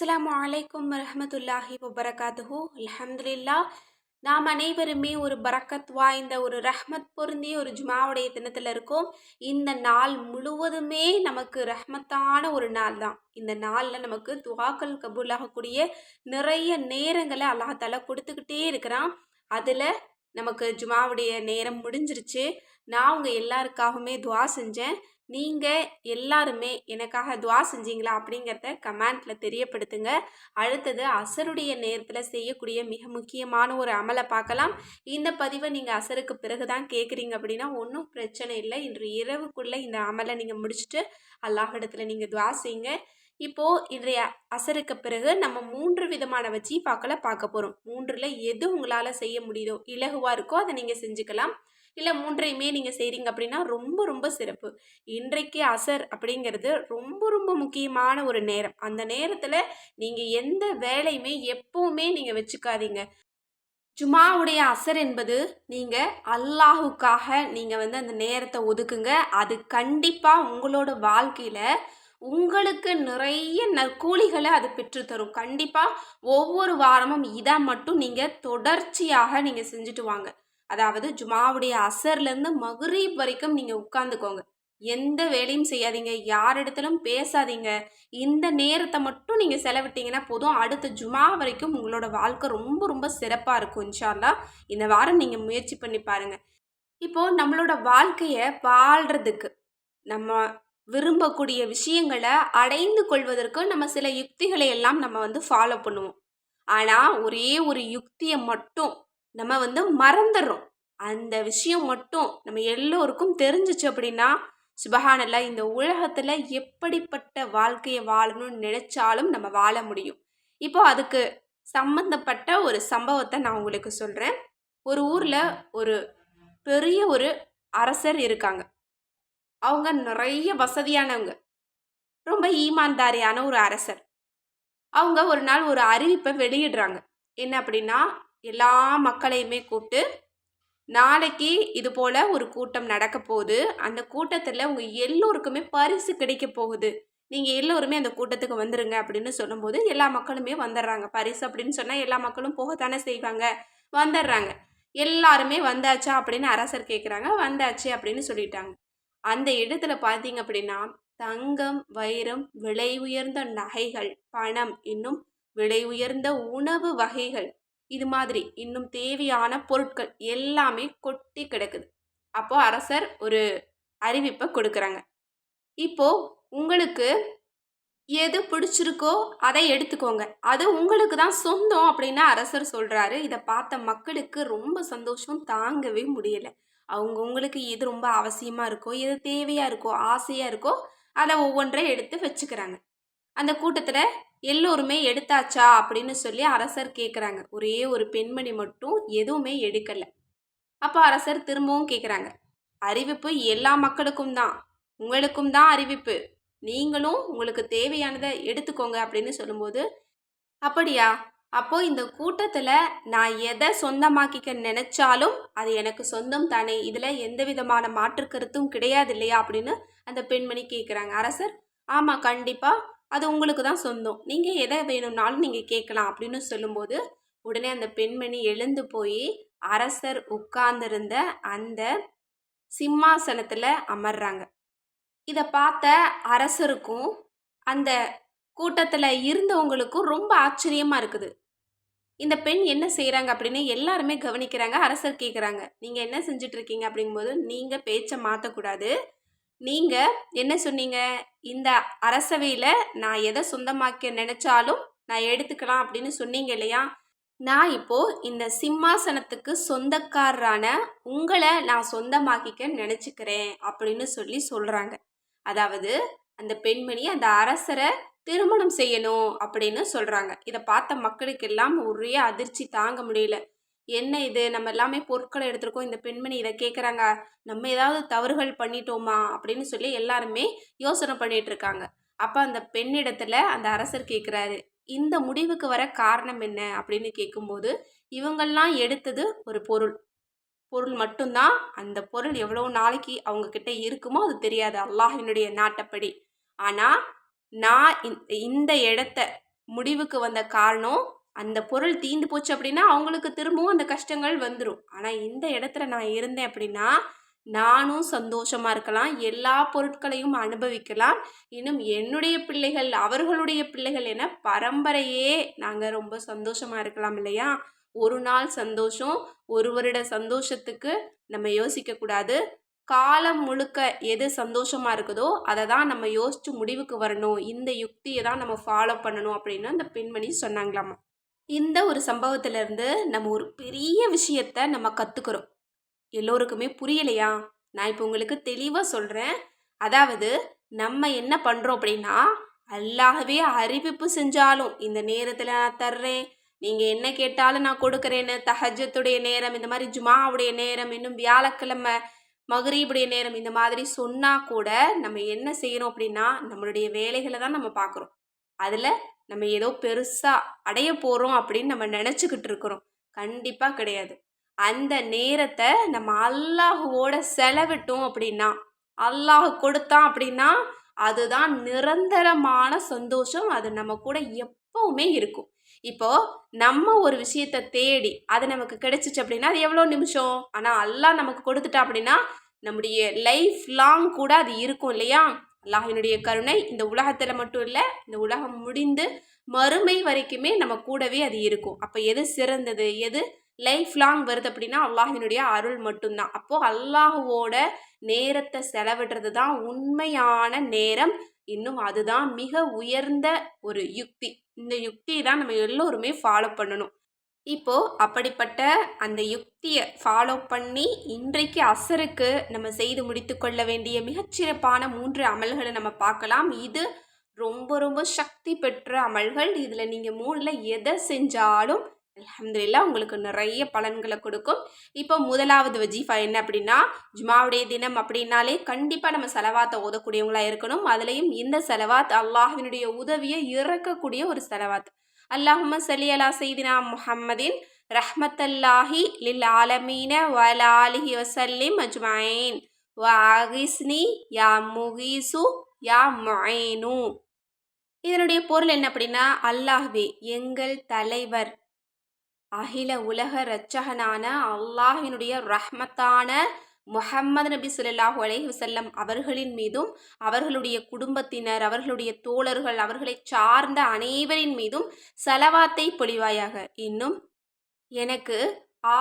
அஸ்லாம் அலைக்கும் வரஹமத்துல்லாஹி வபரகாத்துஹு. அலமதுல்லா நாம் அனைவருமே ஒரு பரக்கத் வாய்ந்த ஒரு ரஹ்மத் பொருந்திய ஒரு ஜுமாவுடைய தினத்தில் இருக்கோம். இந்த நாள் முழுவதுமே நமக்கு ரஹ்மத்தான ஒரு நாள் தான். இந்த நாளில் நமக்கு துவாக்கள் கபூலாகக்கூடிய நிறைய நேரங்களை அல்லாஹால கொடுத்துக்கிட்டே இருக்கிறான். அதில் நமக்கு ஜுமாவுடைய நேரம் முடிஞ்சிருச்சு. நான் உங்கள் எல்லாருக்காகவுமே துவா செஞ்சேன். நீங்கள் எல்லாருமே எனக்காக துவா செஞ்சீங்களா அப்படிங்கிறத கமெண்ட்டில் தெரியப்படுத்துங்க. அடுத்தது அசருடைய நேரத்தில் செய்யக்கூடிய மிக முக்கியமான ஒரு அமலை பார்க்கலாம். இந்த பதிவை நீங்கள் அசருக்கு பிறகு தான் கேட்குறீங்க அப்படின்னா ஒன்றும் பிரச்சனை இல்லை. இன்று இரவுக்குள்ளே இந்த அமலை நீங்கள் முடிச்சுட்டு அல்லாஹிடத்தில் நீங்கள் துவா செய்யுங்க. இப்போது இன்றைய அசருக்கு பிறகு நம்ம மூன்று விதமான வச்சு பார்க்கல பார்க்க போகிறோம் மூன்றில் எது உங்களால் செய்ய முடியுதோ இலகுவாக இருக்கோ அதை நீங்கள் செஞ்சுக்கலாம். இல்லை மூன்றையுமே நீங்கள் செய்கிறீங்க அப்படின்னா ரொம்ப ரொம்ப சிறப்பு. இன்றைக்கு அசர் அப்படிங்கிறது ரொம்ப ரொம்ப முக்கியமான ஒரு நேரம். அந்த நேரத்தில் நீங்கள் எந்த வேலையுமே எப்பவுமே நீங்கள் வச்சுக்காதீங்க. ஜுமாவுடைய அசர் என்பது நீங்கள் அல்லாஹுக்காக நீங்கள் வந்து அந்த நேரத்தை ஒதுக்குங்க. அது கண்டிப்பாக உங்களோட வாழ்க்கையில் உங்களுக்கு நிறைய நற்கூலிகளை அது பெற்றுத்தரும். கண்டிப்பாக ஒவ்வொரு வாரமும் இதை மட்டும் நீங்கள் தொடர்ச்சியாக நீங்கள் செஞ்சுட்டு வாங்க. அதாவது ஜுமாவுடைய அசர்லேருந்து மகுரீப் வரைக்கும் நீங்கள் உட்காந்துக்கோங்க எந்த வேலையும் செய்யாதீங்க. யார் இடத்துலும் பேசாதீங்க. இந்த நேரத்தை மட்டும் நீங்கள் செலவிட்டீங்கன்னா போதும். அடுத்த ஜுமா வரைக்கும் உங்களோட வாழ்க்கை ரொம்ப ரொம்ப சிறப்பாக இருக்கும் இன்ஷால்லா இந்த வாரம் நீங்கள் முயற்சி பண்ணி பாருங்கள் இப்போது நம்மளோட வாழ்க்கையை வாழ்கிறதுக்கு நம்ம விரும்பக்கூடிய விஷயங்களை அடைந்து கொள்வதற்கு நம்ம சில யுக்திகளை எல்லாம் நம்ம வந்து ஃபாலோ பண்ணுவோம். ஆனால் ஒரே ஒரு யுக்தியை மட்டும் நம்ம வந்து மறந்துடுறோம். அந்த விஷயம் மட்டும் நம்ம எல்லோருக்கும் தெரிஞ்சிச்சு அப்படின்னா சுபஹானல்லா இந்த உலகத்தில் எப்படிப்பட்ட வாழ்க்கையை வாழணும்னு நினைச்சாலும் நம்ம வாழ முடியும். இப்போ அதுக்கு சம்மந்தப்பட்ட ஒரு சம்பவத்தை நான் உங்களுக்கு சொல்கிறேன் ஒரு ஊரில் ஒரு பெரிய ஒரு அரசர் இருக்காங்க. அவங்க நிறைய வசதியானவங்க. ரொம்ப ஈமான்தாரியான ஒரு அரசர். அவங்க ஒரு நாள் ஒரு அறிவிப்பை வெளியிடுறாங்க. என்ன அப்படின்னா எல்லா மக்களையுமே கூப்பிட்டு நாளைக்கு இது போல் ஒரு கூட்டம் நடக்க போகுது. அந்த கூட்டத்தில் உங்கள் எல்லோருக்குமே பரிசு கிடைக்க போகுது. நீங்கள் எல்லோருமே அந்த கூட்டத்துக்கு வந்துடுங்க அப்படின்னு சொல்லும்போது எல்லா மக்களுமே வந்துடுறாங்க பரிசு அப்படின்னு சொன்னால் எல்லா மக்களும் போகத்தானே செய்வாங்க. வந்துடுறாங்க எல்லாருமே வந்தாச்சா? அப்படின்னு அரசர் கேட்குறாங்க வந்தாச்சு அப்படின்னு சொல்லிட்டாங்க. அந்த இடத்துல பார்த்தீங்க அப்படின்னா தங்கம் வைரம் விலை உயர்ந்த நகைகள் பணம் இன்னும் விலை உயர்ந்த உணவு வகைகள் இது மாதிரி இன்னும் தேவையான பொருட்கள் எல்லாமே கொட்டி கிடக்குது. அப்போது அரசர் ஒரு அறிவிப்பை கொடுக்குறாங்க. இப்போது உங்களுக்கு எது பிடிச்சிருக்கோ அதை எடுத்துக்கோங்க. அது உங்களுக்கு தான் சொந்தம் அப்படின்னு அரசர் சொல்கிறாரு இதை பார்த்த மக்களுக்கு ரொம்ப சந்தோஷம். தாங்கவே முடியலை. அவங்க உங்களுக்கு எது ரொம்ப அவசியமாக இருக்கோ எது தேவையாக இருக்கோ ஆசையாக இருக்கோ அதை ஒவ்வொன்றை எடுத்து வச்சுக்கிறாங்க. அந்த கூட்டத்தில் எல்லோருமே எடுத்தாச்சா அப்படின்னு சொல்லி அரசர் கேட்குறாங்க ஒரே ஒரு பெண்மணி மட்டும் எதுவுமே எடுக்கலை. அப்போ அரசர் திரும்பவும் கேட்குறாங்க அறிவிப்பு எல்லா மக்களுக்கும் தான். உங்களுக்கும் தான் அறிவிப்பு. நீங்களும் உங்களுக்கு தேவையானதை எடுத்துக்கோங்க அப்படின்னு சொல்லும்போது அப்படியா? அப்போ இந்த கூட்டத்தில் நான் எதை சொந்தமாக்கிக்க நினச்சாலும் அது எனக்கு சொந்தம் தானே. இதில் எந்த விதமான மாற்று கருத்தும் கிடையாது இல்லையா? அப்படின்னு அந்த பெண்மணி கேட்குறாங்க அரசர் ஆமாம் கண்டிப்பாக அது உங்களுக்கு தான் சொந்தம். நீங்கள் எதை வேணும்னாலும் நீங்கள் கேட்கலாம் அப்படின்னு சொல்லும்போது உடனே அந்த பெண்மணி எழுந்து போய் அரசர் உட்கார்ந்திருந்த அந்த சிம்மாசனத்தில் அமர்றாங்க. இதை பார்த்த அரசருக்கும் அந்த கூட்டத்தில் இருந்தவங்களுக்கும் ரொம்ப ஆச்சரியமாக இருக்குது. இந்த பெண் என்ன செய்கிறாங்க அப்படின்னு எல்லாருமே கவனிக்கிறாங்க அரசர் கேட்குறாங்க நீங்கள் என்ன செஞ்சிட்ருக்கீங்க அப்படிங்கும்போது நீங்கள் பேச்சை மாற்றக்கூடாது நீங்கள் என்ன சொன்னீங்க? இந்த அரசவையில் நான் எதை சொந்தமாக்க நினச்சாலும் நான் எடுத்துக்கலாம் அப்படின்னு சொன்னீங்க இல்லையா? நான் இப்போது இந்த சிம்மாசனத்துக்கு சொந்தக்காரரான உங்களை நான் சொந்தமாக்கிக்க நினச்சிக்கிறேன் அப்படின்னு சொல்லி சொல்கிறாங்க அதாவது அந்த பெண்மணி அந்த அரசரை திருமணம் செய்யணும் அப்படின்னு சொல்கிறாங்க இதை பார்த்த மக்களுக்கெல்லாம் ஒரே அதிர்ச்சி தாங்க முடியல. என்ன இது? நம்ம எல்லாமே பொருட்களை எடுத்திருக்கோம். இந்த பெண்மணி இதை கேட்குறாங்க நம்ம ஏதாவது தவறுகள் பண்ணிட்டோமா? அப்படின்னு சொல்லி எல்லாருமே யோசனை பண்ணிட்டு இருக்காங்க. அப்போ அந்த பெண்ணிடத்துல அந்த அரசர் கேட்குறாரு இந்த முடிவுக்கு வர காரணம் என்ன? அப்படின்னு கேட்கும்போது இவங்கெல்லாம் எடுத்தது ஒரு பொருள். பொருள் மட்டும்தான். அந்த பொருள் எவ்வளோ நாளைக்கு அவங்க கிட்ட இருக்குமோ அது தெரியாது. அல்லாஹினுடைய நாட்டப்படி. ஆனால் நான் இந்த இடத்த முடிவுக்கு வந்த காரணம் அந்த பொருள் தீந்து போச்சு அப்படின்னா அவங்களுக்கு திரும்பவும் அந்த கஷ்டங்கள் வந்துடும் ஆனால் இந்த இடத்துல நான் இருந்தேன் அப்படின்னா நானும் சந்தோஷமா இருக்கலாம் எல்லா பொருட்களையும் அனுபவிக்கலாம். இன்னும் என்னுடைய பிள்ளைகள் அவர்களுடைய பிள்ளைகள் என பரம்பரையே நாங்கள் ரொம்ப சந்தோஷமா இருக்கலாம் இல்லையா? ஒரு நாள் சந்தோஷம் ஒரு வருட சந்தோஷத்துக்கு நம்ம யோசிக்கக்கூடாது காலம் முழுக்க எது சந்தோஷமாக இருக்குதோ அதை தான் நம்ம யோசித்து முடிவுக்கு வரணும். இந்த யுக்தியை தான் நம்ம ஃபாலோ பண்ணணும் அப்படின்னு அந்த பெண்மணி சொன்னாங்களாமா. இந்த ஒரு சம்பவத்திலேருந்து நம்ம ஒரு பெரிய விஷயத்த நம்ம கற்றுக்குறோம் எல்லோருக்குமே புரியலையா? நான் இப்போ உங்களுக்கு தெளிவாக சொல்கிறேன் அதாவது நம்ம என்ன பண்ணுறோம் அப்படின்னா அல்லாகவே அறிவிப்பு செஞ்சாலும் இந்த நேரத்தில் நான் தர்றேன் நீங்கள் என்ன கேட்டாலும் நான் கொடுக்குறேன்னு தஹஜத்துடைய நேரம் இந்த மாதிரி ஜுமாவுடைய நேரம் இன்னும் வியாழக்கிழமை மகரீபுடைய நேரம் இந்த மாதிரி சொன்னால் கூட நம்ம என்ன செய்யணும் அப்படின்னா நம்மளுடைய வேலைகளை தான் நம்ம பார்க்குறோம். அதில் நம்ம ஏதோ பெருசாக அடைய போகிறோம் அப்படின்னு நம்ம நினச்சிக்கிட்டு இருக்கிறோம். கண்டிப்பாக கிடையாது. அந்த நேரத்தை நம்ம அல்லாஹுவோட செலவிட்டோம் அப்படின்னா அல்லாஹ் கொடுத்தான் அப்படின்னா அதுதான் நிரந்தரமான சந்தோஷம். அது நம்ம கூட எப்பவுமே இருக்கும். இப்போ நம்ம ஒரு விஷயத்த தேடி அது நமக்கு கிடைச்சிச்சு அப்படின்னா அது எவ்வளோ நிமிஷம்? ஆனால் அல்லாஹ் நமக்கு கொடுத்துட்டா அப்படின்னா நம்முடைய லைஃப் லாங் கூட அது இருக்கும் இல்லையா? அல்லாஹினுடைய கருணை இந்த உலகத்தில் மட்டும் இல்லை இந்த உலகம் முடிந்து மறுமை வரைக்குமே நம்ம கூடவே அது இருக்கும். அப்போ எது சிறந்தது? எது லைஃப் லாங் வருது அப்படின்னா அல்லாஹினுடைய அருள் மட்டும்தான். அப்போது அல்லாஹுவோட நேரத்தை செலவிடுறது தான் உண்மையான நேரம். இன்னும் அதுதான் மிக உயர்ந்த ஒரு யுக்தி. இந்த யுக்தியை தான் நம்ம எல்லோருமே ஃபாலோ பண்ணணும். இப்போ அப்படிப்பட்ட அந்த யுக்தியை ஃபாலோ பண்ணி இன்றைக்கு அசருக்கு நம்ம செய்து முடித்து கொள்ள வேண்டிய மிகச்சிறப்பான மூன்று அமல்களை நம்ம பார்க்கலாம். இது ரொம்ப ரொம்ப சக்தி பெற்ற அமல்கள். இதில் நீங்கள் மூணில் எதை செஞ்சாலும் அலமதுல்லா உங்களுக்கு நிறைய பலன்களை கொடுக்கும். இப்போ முதலாவது வஜீஃபா என்ன அப்படின்னா ஜுமாவுடைய தினம் அப்படின்னாலே கண்டிப்பாக நம்ம செலவாத்தை ஓதக்கூடியவங்களாக இருக்கணும். அதுலேயும் இந்த செலவாத் அல்லாஹினுடைய உதவியை இறக்கக்கூடிய ஒரு செலவாத். அல்லாஹும சலி அலா செய்தினா முஹம்மதின் ரஹ்மத்தல்லாஹி லில் ஆலமீன வலாலிஹி வசல்லிம் அஜ்மாயின். வாகிஸ்னி யா முகீசு யா மொயினு இதனுடைய பொருள் என்ன அப்படின்னா அல்லாஹ்வே எங்கள் தலைவர். அகில உலக இரட்சகனான அல்லாஹினுடைய ரஹ்மத்தான முஹம்மது நபி சொல்லாஹு அலைஹி வசல்லம் அவர்களின் மீதும் அவர்களுடைய குடும்பத்தினர் அவர்களுடைய தோழர்கள் அவர்களை சார்ந்த அனைவரின் மீதும் செலவாத்தை பொழிவாயாக. இன்னும் எனக்கு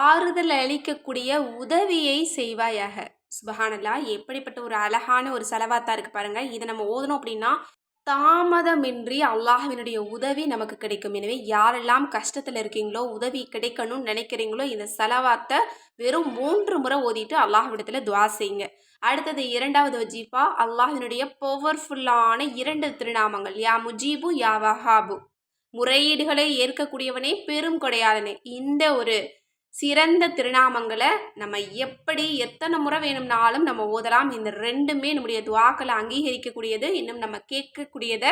ஆறுதல் அளிக்கக்கூடிய உதவியை செய்வாயாக. சுபஹானல்லா எப்படிப்பட்ட ஒரு அழகான ஒரு செலவாத்தா இருக்கு பாருங்க. இதை நம்ம ஓதணும் அப்படின்னா தாமதமின்றி அல்லாஹ்வினுடைய உதவி நமக்கு கிடைக்கும். எனவே யாரெல்லாம் கஷ்டத்தில் இருக்கீங்களோ உதவி கிடைக்கணும்னு நினைக்கிறீங்களோ இந்த செலவாத்தை வெறும் மூன்று முறை ஓதிட்டு அல்லாஹ்விடத்தில் துவா செய்யுங்க. அடுத்தது இரண்டாவது வஜீஃபா அல்லாஹினுடைய பவர்ஃபுல்லான இரண்டு திருநாமங்கள். யா முஜீபு யா வஹாபு. முறையீடுகளை ஏற்கக்கூடியவனே பெரும் கொடையாளனே. இந்த ஒரு சிறந்த திருநாமங்களை நம்ம எப்படி எத்தனை முறை வேணும்னாலும் நம்ம ஓதலாம். இந்த ரெண்டுமே நம்முடைய துவாக்களை அங்கீகரிக்கக்கூடியது இன்னும் நம்ம கேட்கக்கூடியதை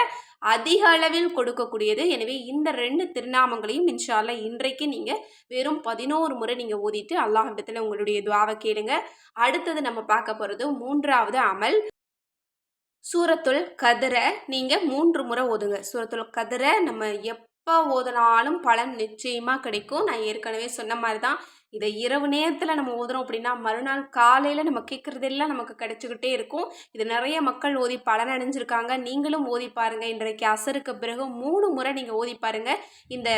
அதிக அளவில் கொடுக்கக்கூடியது. எனவே இந்த ரெண்டு திருநாமங்களையும் இன்ஷால்ல இன்றைக்கு நீங்கள் வெறும் பதினோரு முறை நீங்கள் ஓதிட்டு அல்லாஹிடத்தில் உங்களுடைய துவாவை கேளுங்க. அடுத்தது நம்ம பார்க்க போகிறது மூன்றாவது அமல். சூரத்துல் கதிரை நீங்கள் மூன்று முறை ஓதுங்க. சூரத்துல் கதிரை நம்ம எப் எப்போ ஓதுனாலும் பலன் நிச்சயமாக கிடைக்கும். நான் ஏற்கனவே சொன்ன மாதிரி தான் இதை இரவு நேரத்தில் நம்ம ஓதுறோம் அப்படின்னா மறுநாள் காலையில் நம்ம கேட்குறதெல்லாம் நமக்கு கிடைச்சிக்கிட்டே இருக்கும். இது நிறைய மக்கள் ஓதி பலன் அடைஞ்சிருக்காங்க. நீங்களும் ஓதி பாருங்கள் இன்றைக்கு அசருக்கு பிறகு மூணு முறை நீங்கள் ஓதி பாருங்கள் இந்த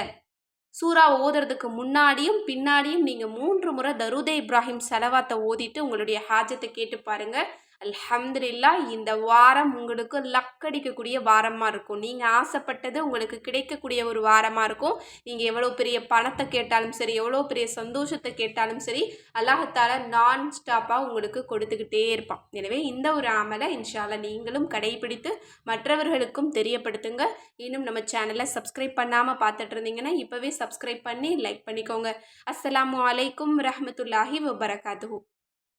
சூறா ஓதுறதுக்கு முன்னாடியும் பின்னாடியும் நீங்கள் மூன்று முறை தருதே இப்ராஹிம் செலவாத்தை ஓதிட்டு உங்களுடைய ஹாஜத்தை கேட்டு பாருங்கள் அல்ஹம்துல்லா இந்த வாரம் உங்களுக்கு லக்கடிக்கக்கூடிய வாரமாக இருக்கும். நீங்கள் ஆசைப்பட்டது உங்களுக்கு கிடைக்கக்கூடிய ஒரு வாரமாக இருக்கும். நீங்கள் எவ்வளோ பெரிய பணத்தை கேட்டாலும் சரி எவ்வளோ பெரிய சந்தோஷத்தை கேட்டாலும் சரி அல்லாஹத்தால நான் ஸ்டாப்பாக உங்களுக்கு கொடுத்துக்கிட்டே இருப்பான். எனவே இந்த ஒரு அமலை இன்ஷால்ல நீங்களும் கடைபிடித்து மற்றவர்களுக்கும் தெரியப்படுத்துங்க. இன்னும் நம்ம சேனலை சப்ஸ்கிரைப் பண்ணாமல் பார்த்துட்டு இருந்தீங்கன்னா இப்போவே சப்ஸ்கிரைப் பண்ணி லைக் பண்ணிக்கோங்க. அஸ்லாம் வலைக்கும் ரஹமத்துல்லாஹி வபரகாத்து